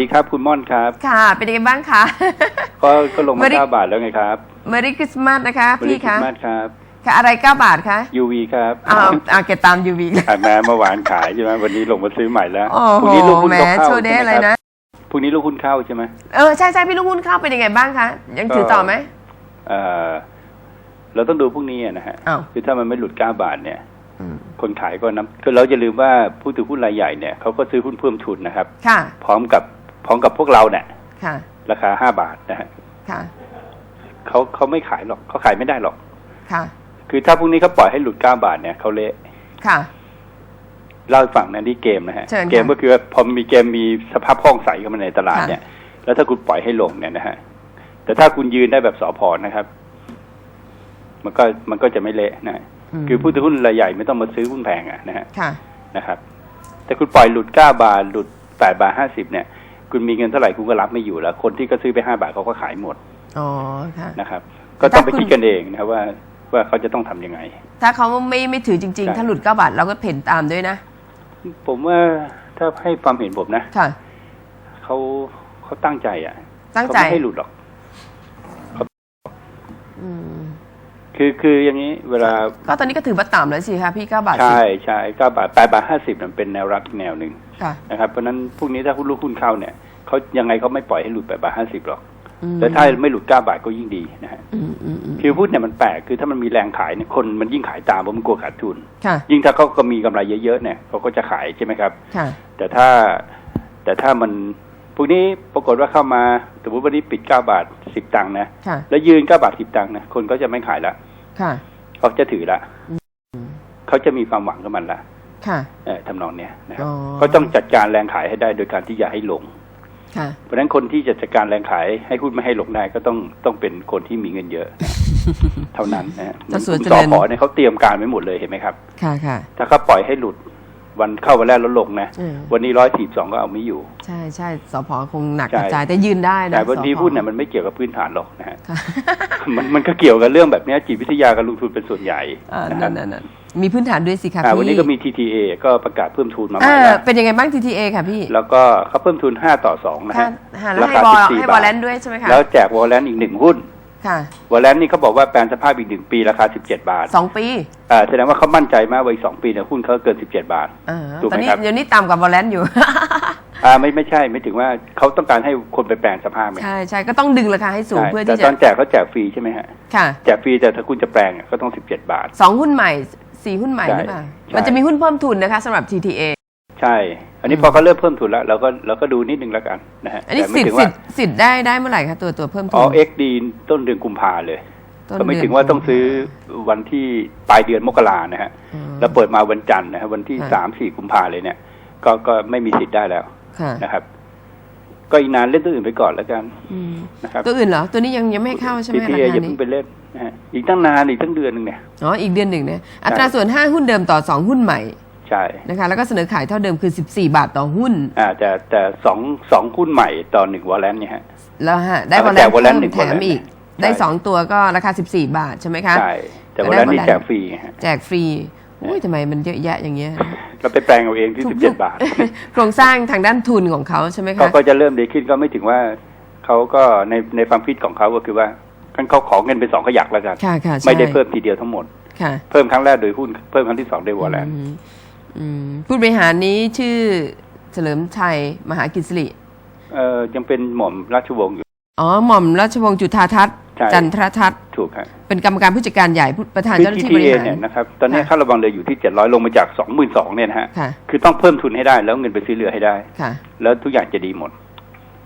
ดีครับคุณม่อนครับ ค่ะ เป็นยังไงบ้างคะ ก็ก็ลงมา Merry เก้าบาทแล้วไงครับเมรี่คริสต์มาสนะคะบริพี่คิคะดมากครับค่ะอะไร9บาทคะ UV ครับอ้าวเอาเก็บตามยูวีขายมาเมื่อวานขายใช่ไหมวันนี้ลงมาซื้อใหม่แล้วโอ้พรุ่โหงนี้ลูกหุ้นแหมก็เข้าโชว์เดใช่ย์ไหมเลยครันะบพรุ่งนี้ลูกหุ้นเข้าใช่ไหมเออใช่ใช่พี่ลูกหุ้นเข้าเป็นยังไงบ้างคะ ยังถือต่อไหมเออเราต้องดูพรุ่งนี้อะนะฮะอ้าวคือถ้ามันไม่หลุดเก้าบาทเนี่ยอืมคนขายก็น้ำคือเราจะลืมว่าผู้ถือหุ้นรายใหญ่เนี่ยเขาก็ซื้อหุ้นเพิ่มทุนนะครับค่ะพร้อมกับ พร้อมกับพวกเราเนี่ยค่ะ ราคาห้าบาทนะฮะค่ะเขาเขาไม่ขายหรอกเขาขายไม่ได้หรอก ค่ะ คือถ้าพรุ่งนี้เขาปล่อยให้หลุดเก้าบาทเนี่ยเขาเละค่ะเล่าให้ฟังนะที่เกมนะฮะ เชิญค่ะ เกมก็คือว่าพอมีเกมมีสภาพคล่องใสเข้ามาในตลาดค่ะเนี่ย แล้วถ้าคุณปล่อยให้ลงเนี่ยนะฮะ แต่ถ้าคุณยืนได้แบบสอพอนะครับ มันก็มันก็จะไม่เละนะฮะมคือผู้ถือหุ้นรายใหญ่ไม่ต้องมาซื้อหุ้นแพงอะนะฮะ ค่ะ นะครับ แต่คุณปล่อยหลุดเก้าบาท หลุดแปดบาทห้าสิบเนี่ย คุณมีเงินเท่าไหร่คุณก็รับไม่อยู่แล้ว คนที่ก็ซื้อไปห้าบาทเขาก็ขายหมดอ๋อค่ะนะครับ ก็ต้องไปถ้าคุณคิดกันเองนะครับว่าว่าเขาจะต้องทำยังไง ถ้าเขาไม่ไม่ถือจริงใช่ๆถ้าหลุด9บาทเราก็เพ่นตามด้วยนะ ผมว่าถ้าให้ความเห็นผมนะค่ะเขาเขาตั้งใจอะตั้งเขาใจไม่ให้หลุดหรอกอืม คือคืออย่างนี้เวลาก็ตอนนี้ก็ถือว่าต่ำแล้วสิคะพี่9บาทสิใช่ใช่เก้าบาทแปดบาทห้าสิบมันเป็นแนวรับอีกแนวหนึ่งค่ะนะครับเพราะฉะนั้นพรุ่งนี้ถ้าคุณลูกหุ้นเข้าเนี่ยเขายังไงเขาไม่ปล่อยให้หลุดแปดบาทห้าสิบหรอกอืมแต่ถ้าไม่หลุดเก้าบาทก็ยิ่งดีนะฮะอืมอืมอืมคือหุ้นเนี่ยมันแปลกคือถ้ามันมีแรงขายเนี่ยคนมันยิ่งขายตามเพราะมันกลัวขาดทุนค่ะยิ่งถ้าเขาก็มีกำไรเยอะๆเนี่ยเขาก็จะขายใช่ไหมครับค่ะแต่ถ้าแต่ถ้ามันพ วกนี้ปรากฏว่าเข้ามาสมมติวันนี้ปิดเก้าบาทสิบตังค์นะค่ะแล้วยืนเก้าบาทสิบตังค์นะคนก็จะไม่ขายละค่ะเขาจะถือละอืมเขาจะมีความหวังกับมันละค่ะเออทำนองเนี้ยนะครับอ๋อก็ต้องจัดการแรงขายให้ได้โดยการที่อย่าให้ลงค่ะเพราะฉะนั้นคนที่จะจัดการแรงขายให้หุ้นไม่ให้ลงได้ก็ต้องต้องเป็นคนที่มีเงินเยอะนะเท่านั้นนะฮะจะสวยกเจลุ่มริสญอขอเนี่ยเขาเตรียมการไว้หมดเลยเห็นไหมครับ ค่ะค่ะถ้าเขาปล่อยให้หลุด วันเข้าวันแรกแล้วลงนะ อืม วันนี้ร้อยถีบสองก็เอาไม่อยู่ ใช่ใช่สพคงหนักใช่กระจายแต่ยืนได้นะแต่วันนี้สพหุ้นเนี่ยมันไม่เกี่ยวกับพื้นฐานหรอกนะฮะ ค่ะ มันมันก็เกี่ยวกับเรื่องแบบเนี้ยจิตวิทยาการลงทุนเป็นส่วนใหญ่อ่านะครันั่บนนั่นนั่นมีพื้นฐานด้วยสิคะอ่าพี่วันนี้ก็มี TTA ก็ประกาศเพิ่มทุนมาใหม่อ่าแล้วเป็นยังไงบ้าง TTA ค่ะพี่แล้วก็เขาเพิ่มทุน 5 ต่อ 2 นะค่ะฮะ ค่ะแล้วให้ราบอคาล14ให้บาทบอลแลนด์ด้วยใช่ไหมคะ แล้วแจกวอลเลนอีกหนึ่งหุ้น ค่ะวอลเลนนี่เขาบอกว่าแปลนสภาพอีกหนึ่งปีราคา 17 บาทสองปีอ่าแสดงว่าเขามั่นใจมากว่าอีกสองปีเนี่ยหุ้นเขาเกิน 17 บาทอ่าถูกไหมตอนนี้ครับเดี๋ยวนี้ต่ำกว่าบอลแลนด์อยู่ อ่าไม่ไม่ใช่ไม่ถึงว่าเขาต้องการให้คนไปแปลงสภาพไหมใช่ใช่ก็ต้องดึงราคาให้สูงใช่เพื่อแต่ที่ตจะอนแจกเขาแจกฟรีใช่ไหมฮะค่ะแจกฟรีแต่ถ้าคุณจะแปลงอะก็ต้อง 17 บาท สองหุ้นใหม่สี่หุ้นใหม่ใช่หรือเปล่าใช่ มันจะมีหุ้นเพิ่มทุนนะคะสำหรับ TTA ใช่ อันนี้อืมพอเขาเริ่มเพิ่มทุนแล้วเราก็เราก็ดูนิดนึงแล้วกันนะฮะอันนี้แต่ไม่สิทถึธิ์งสิว่าทธิ์สิทธิ์ได้ได้เมื่อไหร่คะตัวตัวเพิ่มทุอ๋อนเอ็กดีต้นเดือนกุมภาเลยต้นก็ไม่เดืนถึงว่าต้องซื้อวันที่ปลายเดือนมกรานะฮะอืมแล้วเปิดมาวันจันทร์นะฮะวันที่ค่ะสามสี่กุมภาเลยเนี่ย ก็ก็ไม่มีสิทธิ์ได้แล้วค่ะนะครับ ก็อีกนานเล่นตัวอื่นไปก่อนแล้วกันอืมนะครับตัวอื่นเหรอ ตัวนี้ยังยังไม่ให้เข้าใช่ไหมทีราทีคาเออย่านี้เพิ่งไปเล่นนะฮะอีกตั้งนานอีกตั้งเดือนหนึ่งเนี่ยอ๋ออีกเดือนหนึ่งเนี่ยอัตราส่วน5หุ้นเดิมต่อ2หุ้นใหม่ ใช่นะคะแล้วก็เสนอขายเท่าเดิมคือ 14 บาทต่อหุ้นอ่าแต่แต่สองสองหุ้นใหม่ต่อหนึ่งวอลเลนเนี่ยฮะแล้วฮะได้เอาบอลมาแลแจนกด์วอลเลเพิ่นมหนึ่งแถวอลเลมนอีกใช่ได้2ตัวก็ราคา 14 บาทใช่ไหมคะใช่แต่วอลได้เลนนี่ Volant แจกฟรีฮะแจกฟรีอุ้ยทำไมมันเยอะแยะอย่างเงี้ยเราไปแปลงเอาเองที่สิบเจ็ดบาท โครงสร้างทางด้านทุนของเขาใช่ไหมเขาคะก็จะเริ่มดีขึ้นก็ไม่ถึงว่าเขาก็ในในความคิดของเขาก็คือว่ากันเขาขอเงินเป็นสองขยักแล้วกันค่ะค่ะใช่ไม่ได้เพิ่มทีเดียวทั้งหมดค่ะเพิ่มครั้งแรกโดยหุ้นเพิ่มครั้งที่สองโดยวอลเลนอืมอืม ผู้บริหารนี้ชื่อเฉลิมชัยมหากิจสิริเอ่อยังเป็นหม่อมราชวงศ์อยู่ อ๋อ หม่อมราชวงศ์จุฑาทัศน์ใช่ จันทรทัศน์ถูกครับเป็นกรรมการผู้จัดการใหญ่ผู้ประธานคือเจ้าหน้าที่บ TTA ริหาร เนี่ยนะครับ ตอนนี้ค่ะ ค่าระวังเรืออยู่ที่เจ็ดร้อยลงมาจากสองหมื่นสองเนี่ยนะฮะ ค่ะ คือต้องเพิ่มทุนให้ได้แล้วเงินไปซื้อเรือให้ได้ ค่ะ แล้วทุกอย่างจะดีหมด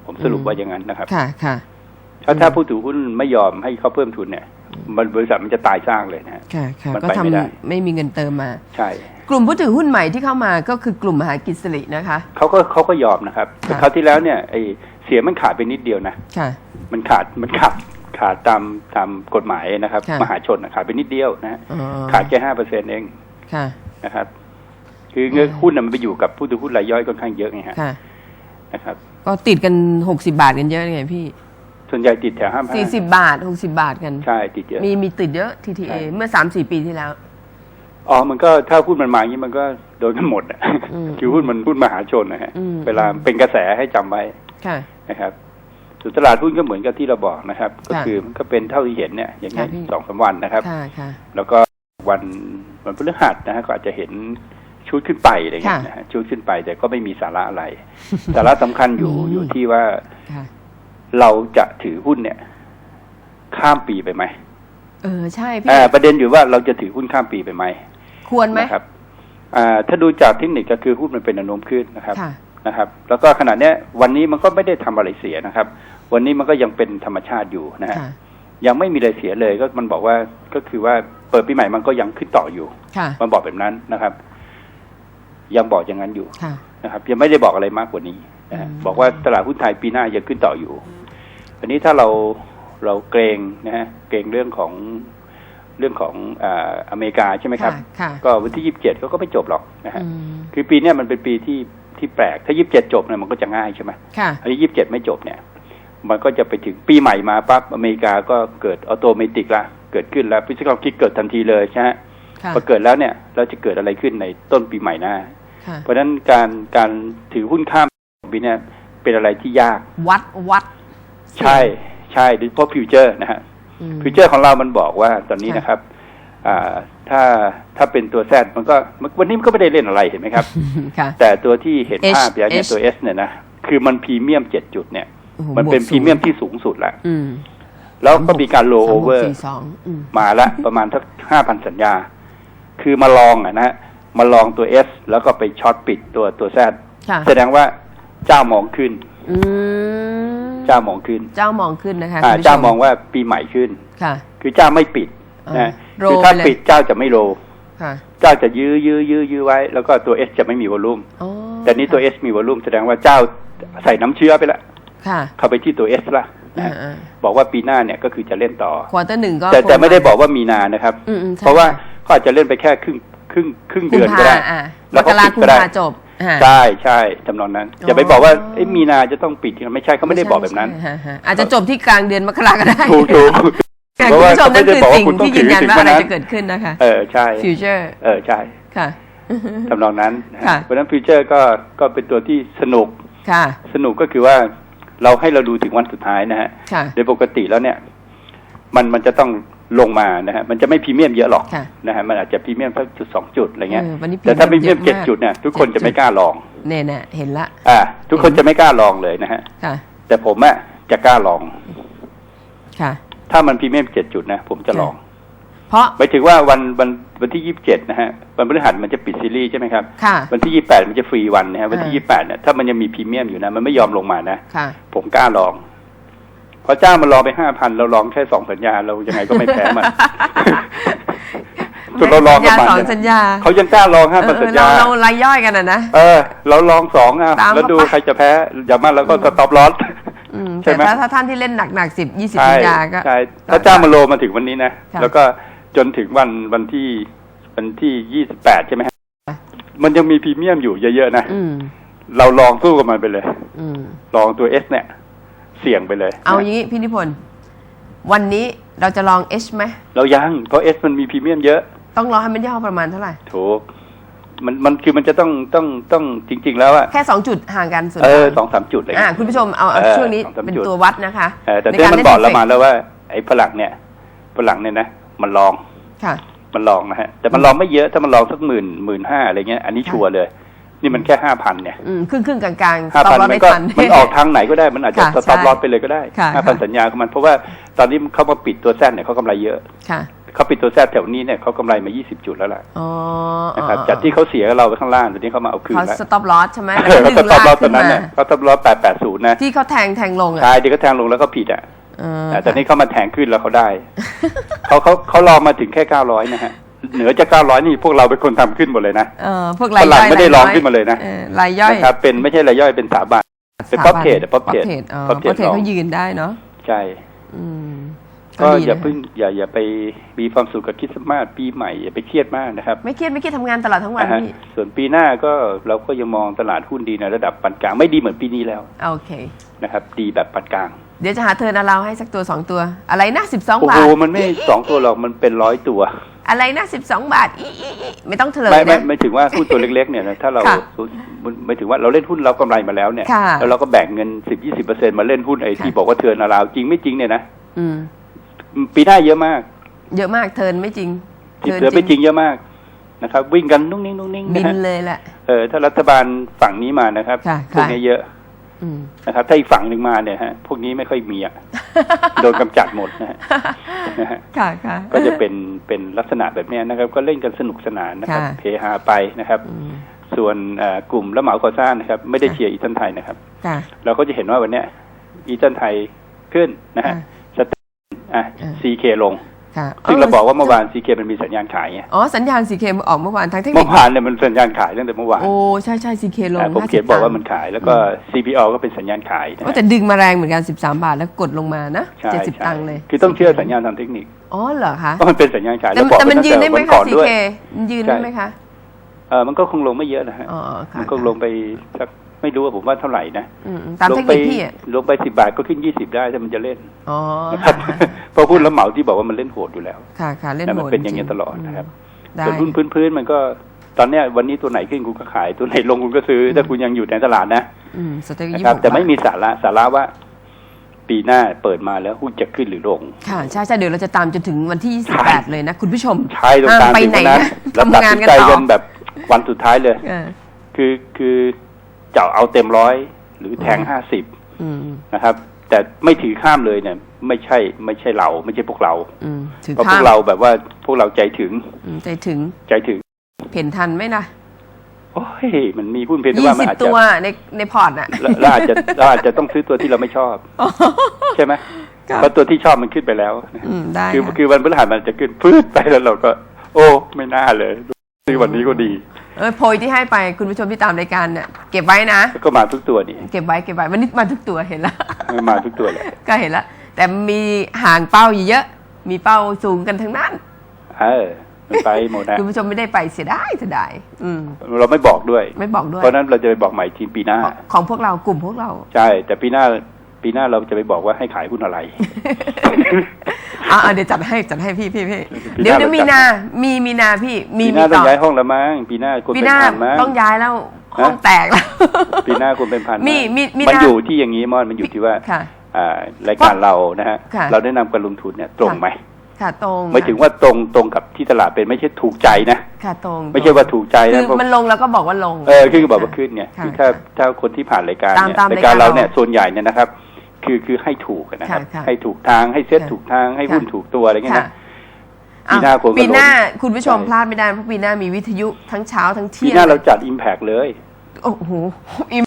ผมสรุปอืม ว่าอย่างนั้นนะครับ ค่ะ ค่ะ ถ้าถ้าผู้ถือหุ้นไม่ยอมให้เขาเพิ่มทุนเนี่ย มันบริษัทมันจะตายสร้างเลยนะฮะค่ะค่ะมันก็ไปทำไม่ได้ไม่มีเงินเติมมา ใช่ กลุ่มผู้ถือหุ้นใหม่ที่เข้ามาก็คือกลุ่มมหากิจสิรินะคะเขาก็เขาก็ยอมนะครับแต่ค่ะคราวที่แล้วเนี่ยไอเสียมันขาดไปนิดเดียวนะค่ะ มันขาดมันขาดขาดตามตามกฎหมายนะครับค่ะมหาชนน่ะขาดไปนิดเดียวนะฮะอ๋อขาดแค่ห้าเปอร์เซ็นต์เองค่ะนะครับ คือเงินหุ้นน่ะมันไปอยู่กับผู้ถือหุ้นรายย่อยค่อนข้างเยอะไงฮะค่ะนะครับ ก็ติดกัน60บาทกันเยอะไงพี่ ส่วนใหญ่ติดแถวห้าพัน40บาท60บาทกัน ใช่ติดเยอะ มีมีติดเยอะ TTA ใช่เมื่อ3-4ปีที่แล้ว อ๋อมันก็ถ้าหุ้นมันมาอย่างนี้มันก็โดนกันหมดอะอืมคือหุ้นมันหุ้นมหาชนนะฮะอืม เวลาเป็นกระแสให้จำไว้ค่ะ นะครับส่วนตลาดหุ้นก็เหมือนกับที่เราบอกนะครับ ก็ค่ะคือมันก็เป็นเท่าที่เห็นเนี่ย อย่างเงี้ยค่ะพี่ สองสามวันนะครับ ค่ะค่ะ แล้วก็วันวันพฤหัสนะฮะก็อาจจะเห็นชุดขึ้นไปอะไรเงี้ยค่ะ นะฮะชุดขึ้นไปแต่ก็ไม่มีสาระอะไร สาระสำคัญอยู่อืมอยู่ที่ว่า ค่ะ เราจะถือหุ้นเนี่ย ข้ามปีไปไหมเออใช่พี่อ่าประเด็นอยู่ว่าเราจะถือหุ้นข้ามปีไปไหมควรไหมนะครับอ่าถ้าดูจากเทคนิคก็คือหุ้นมันเป็นแนวโน้มขึ้นนะครับค่ะนะครับ แล้วก็ขณะเนี้ยวันนี้มันก็ไม่ได้ทำอะไรเสียนะครับ วันนี้มันก็ยังเป็นธรรมชาติอยู่นะฮะค่ะยังไม่มีอะไรเสียเลยก็มันบอกว่าก็คือว่าเปิดปีใหม่มันก็ยังขึ้นต่ออยู่ค่ะมันบอกแบบนั้นนะครับ ยังบอกอย่างนั้นอยู่ค่ะนะครับ ยังไม่ได้บอกอะไรมากกว่านี้นะฮะอืม บอกว่าตลาดหุ้นไทยปีหน้ายังขึ้นต่ออยู่ อันนี้ถ้าเราเราเกรงนะฮะเกรงเรื่องของเรื่องของอ่าอเมริกาใช่ไหมครับค่ะค่ะก็วันที่ยี่สิบเจ็ดเขาก็ไม่จบหรอกนะฮะอืมคือปีเนี้ยมันเป็นปีที่ที่แปลกถ้ายี่สิบเจ็ดจบเนี่ยมันก็จะง่ายใช่ไหมค่ะอันนี้ยี่สิบเจ็ดไม่จบเนี่ย มันก็จะไปถึงปีใหม่มาปั๊บอเมริกาก็เกิดออโตเมติกละเกิดขึ้นแล้วพิซิคอลคิกเกิดทันทีเลยใช่ไหมค่ะพอเกิดแล้วเนี่ยเราจะเกิดอะไรขึ้นในต้นปีใหม่หน้าค่ะเพราะฉะนั้นการการถือหุ้นข้าม ปีเนี่ยเป็นอะไรที่ยาก วัดวัด ใช่ใช่โดยเฉพาะฟิวเจอร์นะฮะอืมฟิวเจอร์ของเรามันบอกว่าตอนนี้ค่ะนะครับอ่าถ้าถ้าเป็นตัวแซดมันก็มันวันนี้มันก็ไม่ได้เล่นอะไรเห็นไหมครับค่ะแต่ตัวที่เห็นภาพ H อย่างเนี้ย H ตัว S เนี่ยนะคือมันพรีเมียมเจ็ดจุดเนี่ยโอ้โหมันเป็นบวกพรีเมียมสูงที่สูงสุดแล้วอืมแล้วก็มีการโลสามโอบวกเวอร์สี่สองอืมมาละประมาณสักห้าพันสัญญา คือมาลองอะนะฮะมาลองตัว S แล้วก็ไปช็อตปิดตัวตัว Z ค่ะแสดงว่า เจ้ามองขึ้นอืมเจ้ามองขึ้นเจ้ามองขึ้นนะคะอ่าคุณผู้ชเจ้ามองว่าปีใหม่ขึ้น ค่ะ คือเจ้าไม่ปิดอ่านะโรคือถ้าไปเลย ปิดเจ้าจะไม่โล ค่ะเจ้าจะยื้อยื้อยื้อยื้อไว้ แล้วก็ตัว S จะไม่มีวอลลุ่มอ๋อแต่นี้ตัว S มีวอลลุ่มแสดงว่าเจ้าใส่น้ำเชื้อไปละค่ะเข้าไปที่ตัว S ละนะอ่าฮะอ่าบอกว่าปีหน้าเนี่ยก็คือจะเล่นต่อควอเตอร์หนึ่งก็แต่แต่คงไม่ได้บอกว่ามีนานะครับ อืมอืมใช่เพราะว่าค่เขาอาจจะเล่นไปแค่ครึ่งครึ่งครึ่งกุเดืมอนก็ภาได้ อะแล้มวก็กราปิดกุก็มได้ ภาจบอ่า ใช่ใช่ทำนองนั้นอ๋ออย่าไปบอกว่าเอ้ยมีนาจะต้องปิดไม่ใช่เขาไม่ได้บอกแบบนั้นใช่ฮะฮะอาจจะจบที่กลางเดือนมกราก็ได้ถูกถูกค่ะเพคุณราะว่าผู้ชมนั่นคือเขาไม่ได้บอกว่าสิ่งคุณต้องที่ยืนยันถือว่าอะไรถึงวันนั้นจะเกิดขึ้นนะคะ เออใช่ฟิวเจอร์เออใช่ค่ะทำนองนั้นนะฮะค่ะเพราะฉะนั้นฟิวเจอร์ก็ก็เป็นตัวที่สนุกค่ะ สนุกก็คือว่าเราให้เราดูถึงวันสุดท้ายนะฮะค่ะโดยปกติแล้วเนี่ย มันมันจะต้อง ลงมานะฮะมันจะไม่พรีเมียมเยอะหรอกค่ะนะฮะมันอาจจะพรีเมียมสักจุดสองจุดอะไรเงี้ยเออวันนี้แต่ถ้าพรีเมียมเยเจ็ดอะมากจุดเนี่ยทุกคนจะไม่กล้าลองเนี่ยน่ะเห็นละอ่า ทุกคนจะไม่กล้าลองเลยนะฮะค่ะแต่ผมอะจะกล้าลองค่ะ ถ้ามันพรีเมียมเจ็ดจุดนะผมจะลอง เพราะหมายถึงว่าวันวันวันที่ยี่สิบเจ็ดนะฮะวันพฤหัสมันจะปิดซีรีส์ใช่ไหมครับค่ะวันที่ยี่แปดมันจะฟรีวันนะฮะวันที่อ่ายี่แปดเนี่ยถ้ามันยังมีพรีเมียมอยู่นะ มันไม่ยอมลงมานะค่ะผมกล้าลอง พอจ้างมันรองไปห้าพันเราลองแค่สองสัญญาเรายังไงก็ไม่แพ้มันส่วนเราลองสัญกับญามันสองสัญญาเขายังกล้าลองห้าเอพันอสัญเราญาเรารายย่อยกันอะนะเออ เราลองสองอะตามแล้วดูเข้าไปใครจะแพ้อย่ามาแล้วก็สต็อปลอสอืมใช่แต่ไหมถ้าถ้าท่านที่เล่นหนักๆสิบยี่สิบใช่สัญญาก็ใช่ถ้าจ้างมาโลมาถึงวันนี้นะค่ะแล้วก็จนถึงวันวันที่วันที่ยี่สิบแปดใช่ไหมฮะค่ะมันยังมีพรีเมียมอยู่เยอะๆนะอืมเราลองสู้กับมันไปเลยอืมลองตัวเอสเนี่ย เสี่ยงไปเลย เอาอย่างนี้พี่นิพนธ์วันนี้เราจะลอง H ไหมเรายังเพราะเอสมันมีพรีเมียมเยอะ ต้องรอให้มันย่อประมาณเท่าไหร่ถูกมันมันคือมันจะต้องต้องต้องจริง ๆ แล้วอะแค่สองจุดห่างกันส่วนเออต่างสองสามจุดเลยอ่าคุณผู้ชมเอาเอาเออช่วงนี้สองสามเป็นจุดตัววัดนะคะเออแต่ในเต้มันล่บอกดีเราฟมาแล้วว่า ไอ้ฝรั่งเนี่ยฝรั่งเนี่ยนะมันลองค่ะมันลองนะฮะแต่มันลองไม่เยอะถ้ามันลองสักหมื่นหมื่นห้าอะไรเงี้ยอันนี้ค่ะชัวร์เลย นี่มันแค่ห้าพันเนี่ยอืมครึ่งครึ่งๆกลางๆห้าตอพันรอมัไม่นก็ทันมันออกทางไหนก็ได้มันอาจจะค่ะสต็อปใช่ลอสไปเลยก็ได้ค่ะห้าพันค่ะสัญญาของมันเพราะว่าตอนนี้เขามาปิดตัวแซดเนี่ยเขากำไรเยอะค่ะเขาปิดตัวแซดแถวนี้เนี่ยเขากำไรมา 20 จุดแล้วล่ะอ๋อนะครับจากที่เขาเสียกับเราไปข้างล่างตอนนี้เขามาเอาคืนเขาแล้วสต็อปลอสใช่ไหมเออแล้วเขาก็สดึต็องปลอสตอนนั้นลากขึ้นมาเนี่ยเขาสต็อปลอส880นะที่เขาแทงแทงลงอะใช่ที่เขาแทงลงแล้วเขาผิดอะเออแต่ตอนนี้เขามาแทงขึ้นแล้วเขาได้เขาเขาเขาลองมาถึงแค่900นะฮะ เหนือจาก900นี่พวกเราเป็นคนทำขึ้นหมดเลยนะเออพวกรายฝรั่ย่งอยไม่ได้รายลองย่ยขึ้นมาเลยนะออรายย่อยนะครับเป็นไม่ใช่รายย่อยเป็นสถาบันเป็นสถาป๊อปเทรดอะป๊อปเทรดอ๋อป๊ป๊ออปปเทรดเทรดลองเขายืนได้เนาะใช่อืมก็ดีอย่านะเพิ่งอย่าอย่าไปมีความสุขกับคริสต์มาสปีใหม่อย่าไปเครียดมากนะครับ ไม่เครียดไม่เครียดทำงานตลอดทั้งวันนะฮะพี่ส่วนปีหน้าก็เราก็ยังมองตลาดหุ้นดีในระดับปานกลางไม่ดีเหมือนปีนี้แล้วโอเคนะครับ ดีแบบปานกลาง เดี๋ยวจะหาเธอนาเราให้สักตัวสองตัว อะไรนะสิบสองโอ้บาโหทมันไม่สองตัวหรอกมันเป็นร้อยตัว อะไรนะสิบสองบาทอีอีอีไม่ต้องเฉลยไม่ไม่นะ ไม่ถึงว่าหุ้นตัวเล็กๆเนี่ยนะถ้าเราค่ะไม่ถึงว่าเราเล่นหุ้นเรากำไรมาแล้วเนี่ยค่ะ แล้วเราก็แบ่งเงินสิบยี่สิบเปอร์เซ็นมาเล่นหุ้นไอ้ที่ค่ะบอกว่าเทิร์นอาราวจริงไม่จริงเนี่ยนะอืม ปีหน้าเยอะมากเยอะมากเทิร์นไม่จริงที่เหลือไม่จริงเยอะมากนะครับวิ่งกันนุ่งนิ่งนุ่งนิ่งบินะนฮะเลยแหละ เออถ้ารัฐบาลฝั่งนี้มานะครับค่ะพวกค่ะ นี้เยอะอืม นะครับ ถ้าอีกฝั่งหนึ่งมาเนี่ยฮะพวกนี้ไม่ค่อยมีอะโดนกำจัดหมดนะฮะนะฮะค่ะค่ะก็จะเป็นเป็นลักษณะแบบเนี้ยนะครับ ก็เล่นกันสนุกสนานนะครับค่ะเพฮาไปนะครับอืมส่วนเอ่อกลุ่มรับเหมาก่อสร้างนะครับ ไม่ได้ค่ะเชียร์อีทันไทยนะครับค่ะเราก็จะเห็นว่าวันเนี้ยอีทันไทยขึ้นนะฮะค่ะสเตอะอ่าซีเคลง ค่ะซึ่งเราบอกว่าเมื่อวานซีเคมันมีสัญญาณขายไงอ๋อสัญญาณสีเคออกเมื่อวานทางเทคนิเมื่คอวานเนี่ยมันสัญญาณขายตั้งแต่เมื่อวานโอ้ใช่ใช่สีเคลงอ่าผม50เขียนบอกว่าตังค์มันขาย แล้วก็ CPO ก็เป็นสัญญาณขายนะโอ้ฮะแต่ดึงมาแรงเหมือนกัน 13 บาทแล้วกดลงมานะใช่เจ็ดสิบใช่ตังค์เลย คือต้องเชื่อสัญญาณทางเทคนิคอ๋อเหรอคะเพราะมันเป็นสัญญาณขายแต่แล้วบอกแต่ไปมันตั้งยืนแต่ได้ไหมวันคะก่อนสีด้วยเคมันยืนได้ไหมคะเออมันก็คงลงไม่เยอะนะฮะอ๋อค่ะมันคงลงไปสัก ไม่รู้ว่าผมว่าเท่าไหร่นะอืมตามลเทงคไปนิคพี่อะลงไปสิบาทก็ขึ้นยี่สิบได้ถ้ามันจะเล่นอ๋อนะครับเพราะหุ้นแล้วเหมาที่บอกว่ามันเล่นโหดอยู่แล้ว ค่ะค่ะเล่นนะโหมันดเป็นอย่างเงี้ยจริตลอดนะครับได้ส่วนหุ้นพื้นๆมันก็ตอนเนี้ยวันนี้ตัวไหนขึ้นคุณก็ขาย ตัวไหนลงคุณก็ซื้อ ถ้าคุณยังอยู่ในตลาดนะอืมสเต็กนะยี่ครับสิบแต่ไม่มีสาระสาระว่า ปีหน้าเปิดมาแล้วหุ้นจะขึ้นหรือลง ค่ะใช่ใช่เดี๋ยวเราจะตามจนถึงวันที่ใช่28 เลยนะ คุณผู้ชมใช่ต้องห้ามตามไปถึงไหนวันนั้นนะเราตัดทำงานสินกันใจต่อกันแบบวันสุดท้ายเลยเออคือ คือจะเอาเต็มร้อยหรือแทงห้าสิบอืมนะครับ แต่ไม่ถือข้ามเลยเนี่ย ไม่ใช่ไม่ใช่เรา ไม่ใช่พวกเราอืมถือเพราะพข้าวมกเราแบบว่าพวกเราใจถึงอืมใจถึงใจถึง เพ่นทันไหมนะโอ้ยมันมีหุ้นเพียงแต่ยี่ว่ามันสิบอาจตัจะวในในพอร์ตอะเราเราอาจจะเราอาจจะต้องซื้อตัวที่เราไม่ชอบ ใช่ไหมครับเพราะตัวที่ชอบมันขึ้นไปแล้วอืมได้คือค่ะคือวันพฤหัสมันจะขึ้นพืดไปแล้วเราก็ โอ้ ไม่น่าเลยซื้อวันนี้ก็ดี เออโพยที่ให้ไปคุณผู้ชมที่ตามรายการเนี่ยเก็บไว้นะ ก็มาทุกตัวนี่เก็บไว้เก็บไว้วันนี้มาทุกตัวเห็นแล้วมาทุกตัวเลยก็เห็นแล้วแต่มีห่างเป้าอยู่เยอะ มีเป้าสูงกันทั้งนั้น เออมันไปหมดนะคุณผู้ชมไม่ได้ไปเสียดายเสียดายอืมเราไม่บอกด้วย ไม่บอกด้วย เพราะฉะนั้นเราจะไปบอกใหม่ทีปีหน้าของของพวกเรากลุ่มพวกเรา ใช่ แต่ปีหน้า ปีหน้าเราจะไปบอกว่าให้ขายหุ้นอะไรอ่าเดี๋ยวจัดให้จัดให้พี่พี่พี่ปีหน้าเดี๋ยวเดี๋ยวเราจัดมีนา มีมีนาพี่มีปีหมีน้าต้อต่งอย้ายห้องแล้วมั้งปีหน้าคนปีเป็นหน้าพันมั้ง ต้องย้ายแล้วห้องแตกแล้ว ปีหน้าคนเป็นพันมีมั้งมีมีมันนา อยู่ที่อย่างนี้มอนมันอยู่ที่ว่าค่ะ อ่ารายการเรานะฮะค่ะ เราแนะนำการลงทุนเนี่ยตรงไหมค่ะตรงไม่ถึงว่าตรงตรงกับที่ตลาดเป็นไม่ใช่ถูกใจนะค่ะตรงไม่ใช่ว่าถูกใจคืนะอเพราะมันลงแล้วก็บอกว่าลง เออคือบอกว่าขึ้นเนี่ยค่ะคือถ้าถ้าคนที่ผ่านรายการตามเนี่ยตามรายรายการการเราเราเนี่ยส่วนใหญ่เนี่ยนะครับ คือคือให้ถูกนะครับ ค่ะค่ะให้ถูกทางให้เซ็ตค่ะถูกทางให้ค่ะหุ้นถูกตัวอะไรเงี้ยค่ะ นะ ปีหน้าคนก็ปีหน้าล้นคุณผู้ชมใช่ พลาดไม่ได้เพราะปีหน้ามีวิทยุทั้งเช้าทั้งปีเที่ยงหน้าเราจัดอิมแพกเลย โอ้โหอิม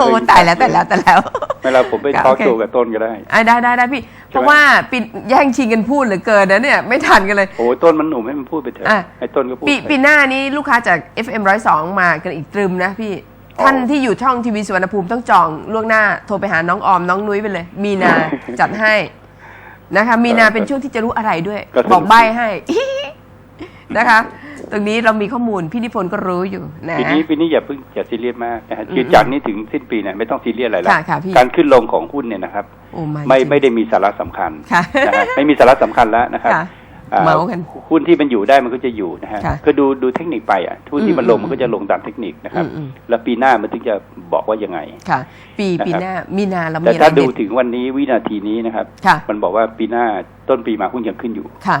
โอ้ตายแล้วแต่แล้วแต่แล้ว เวลาผมไปค่ะทอล์กโอเค โชว์กับต้นก็ได้ อะได้ได้ได้พี่ เพราะว่าปีแย่งชิงกันพูดเหลือเกินนะเนี่ยไม่ทันกันเลย โอ้ยต้นมันหนุ่มให้มันพูดไปเถอะอะให้ต้นก็พูดปีไปปีหน้านี้ลูกค้าจาก FM 102มากันอีกตรึมนะพี่อ๋อ ท่านที่อยู่ช่องทีวีสุวรรณภูมิต้องจองล่วงหน้าโทรไปหาน้องออมน้องนุ้ยไปเลย มีนาจัดให้นะคะ มีนาเป็นช่วงที่จะรู้อะไรด้วยก็สนุกบอกใบให้นะคะ ตรงนี้เรามีข้อมูลพี่นิพนธ์ก็รู้อยู่นะปีนี้ปีนี้อย่าเพิ่งอย่าซีเรียสมากนะฮะอืมคือจากนี้ถึงสิ้นปีเนี่ยไม่ต้องซีเรียสอะไรแล้วค่ะค่ะพี่การขึ้นลงของหุ้นเนี่ยนะครับโอ้าไม่จริงไม่ได้มีสาระสำคัญค่ะนะฮะไม่มีสาระสำคัญแล้วนะครับค่ะอ่ เมากันหุ้นที่มันอยู่ได้มันก็จะอยู่นะฮะค่ะก็ดูดูเทคนิคไปอะหุ้นที่มันลงอืมมันก็จะลงตามเทคนิคนะครับอืมอืมแล้วปีหน้ามันถึงจะบอกว่ายังไงค่ะ ปีนะครับปีหน้ามีนาเราแต่มีอะไรถ้าดูเด็ดถึงวันนี้วินาทีนี้นะครับค่ะมันบอกว่าปีหน้าต้นปีมาหุ้นยังขึ้นอยู่ค่ะ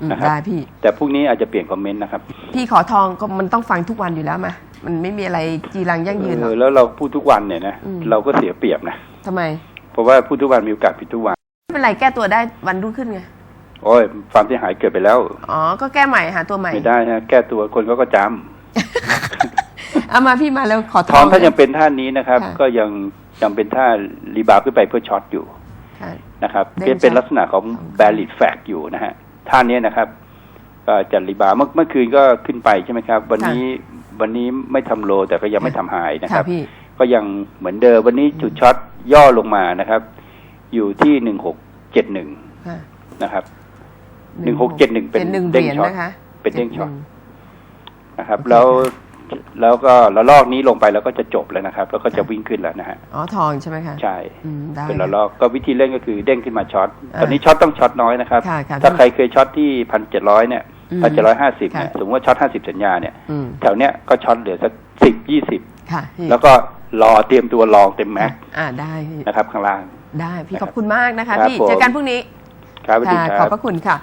อืมนะครับได้พี่ แต่พรุ่งนี้อาจจะเปลี่ยนคอมเมนต์นะครับ พี่ขอทองก็มันต้องฟังทุกวันอยู่แล้วมามันไม่มีอะไรจีรังยั่งยืนหรเออกอแล้วเราพูดทุกวันเนี่ยนะอืมเราก็เสียเปรียบนะทำไม เพราะว่าพูดทุกวันมีโอกาสผิดทุกวันไม่เป็นไรแก้ตัวได้วันรุ่งขึ้นไง โอ้ยความเสียหายเกิดไปแล้ว อ๋อ ก็แก้ใหม่หาตัวใหม่ ไม่ได้นะแก้ตัวคนเขาก็จำเอามาพี่มาแล้วขอททอองงถ้ายังเป็นท่านี้นะครับค่ะก็ยังยังเป็นท่ารีบาวด์ขึ้นไปเพื่อช็อตอยู่ค่ะนะครับเด้งเป็นช็อตลักษณะของ valid fact อยู่นะฮะท่านี้นะครับก็จะรีบาวด์เมื่อเมื่อคืนก็ขึ้นไปใช่ไหมครับ วันนี้วันนี้ไม่ทำโลแต่ก็ยังไม่ทำไฮนะคค่ะรับพี่ก็ยังเหมือนเดิมวันนี้จุดช็อตย่อลงมานะครับ อยู่ที่หนึ่งหกเจ็ดหนึ่งค่ะนะครับ 1671เป็นหนึ่งเด้เหงรียญช็อตนะคะเป็นเด้งช็อตมนะครับโอเคแล้วแล้วก็ระลอกนี้ลงไปแล้วก็จะจบแล้วนะครับ แล้วก็จะวิ่งขึ้นแล้วนะฮะอ๋อทองใช่ไหมคะใช่อืมได้เป็นระลอกก็วิธีเล่นก็คือเด้งขึ้นมาช็อตอ่าตอนนี้ช็อตต้องช็อตน้อยนะครับค่ะค่ะถ้าใครเคยช็อตที่พันเจ็ดร้อยเนี่ยอืมถ้าจะร้อยห้าสิบเนี่ยค่ะสมมติว่าช็อตห้าสิบสัญญาเนี่ยอืมแถวเนี้ยก็ช็อตเหลือสักสิบยี่สิบค่ะพี่แล้วก็รอเตรียมตัวลองเต็มแม็กซ์อ่าได้พี่นะครับข้างล่างได้พี่นะคขรับอบคุณมากนะคะครับพี่ผมเจอกันพรุ่งนี้ครับสวัสดีค่ะคขอรับบพระคุณค่ะ